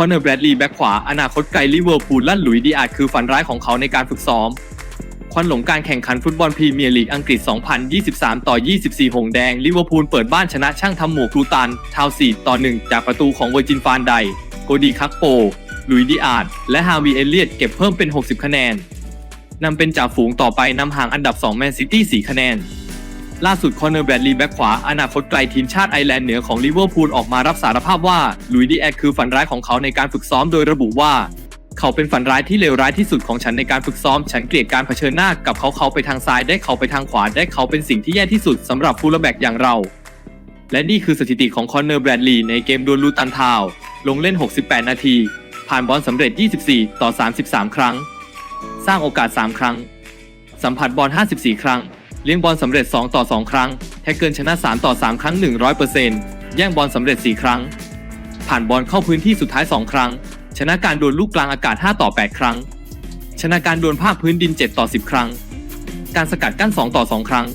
คอนเนอร์แบรดลีย์แบ็คขวา อนาคตไกลลิเวอร์พูลลั่นหลุยดีอาร์ดคือฝันร้ายของเขาในการฝึกซ้อม ควันหลงการแข่งขันฟุตบอลพรีเมียร์ลีกอังกฤษ 2023 ต่อ 24 หงแดง ลิเวอร์พูลเปิดบ้านชนะช่างทำหมวกครูตัน ทาวซีต่อ 1 จากประตูของเวอร์จินฟานได โกดีคักโป ลุยดีอาดและฮาวีเอเลียตเก็บเพิ่มเป็น 60 คะแนนนำเป็นจ่าฝูงต่อไปนำห่างอันดับ 2 แมนซิตี้ 4 คะแนน ล่าสุดคอนเนอร์แบดลีแบ็คขวาอนาคตไกลทีมชาติไอร์แลนด์เหนือของลิเวอร์พูลออกมารับสารภาพว่าลุยดีแอดคือฝันร้ายของเขาในการฝึกซ้อมโดยระบุว่า เขาเป็นฝันร้ายที่เลวร้ายที่สุดของฉันในการฝึกซ้อม ฉันเกลียดการเผชิญหน้ากับเขาเขาไปทางซ้ายได้เขาไปทางขวาได้เขาเป็นสิ่งที่แย่ที่สุดสำหรับฟูลแบ็กอย่างเรา และนี่คือสถิติของคอนเนอร์แบดลีในเกมดวลลูตันทาวลงเล่น 68 นาที ผ่านบอลสำเร็จ 24 ต่อ 33 ครั้ง สร้างโอกาส 3 ครั้ง สัมผัสบอล 54 ครั้ง เลี้ยงบอลสำเร็จ 2 ต่อ 2 ครั้ง แท็กเกิลชนะ 3 ต่อ 3 ครั้ง 100%แย่งบอลสำเร็จ 4 ครั้ง ผ่านบอลเข้าพื้นที่สุดท้าย 2 ครั้ง ชนะการดวลลูกกลางอากาศ 5 ต่อ 8 ครั้ง ชนะการดวลภาคพื้นดิน 7 ต่อ 10 ครั้ง การสกัดกั้น 2 ต่อ 2 ครั้ง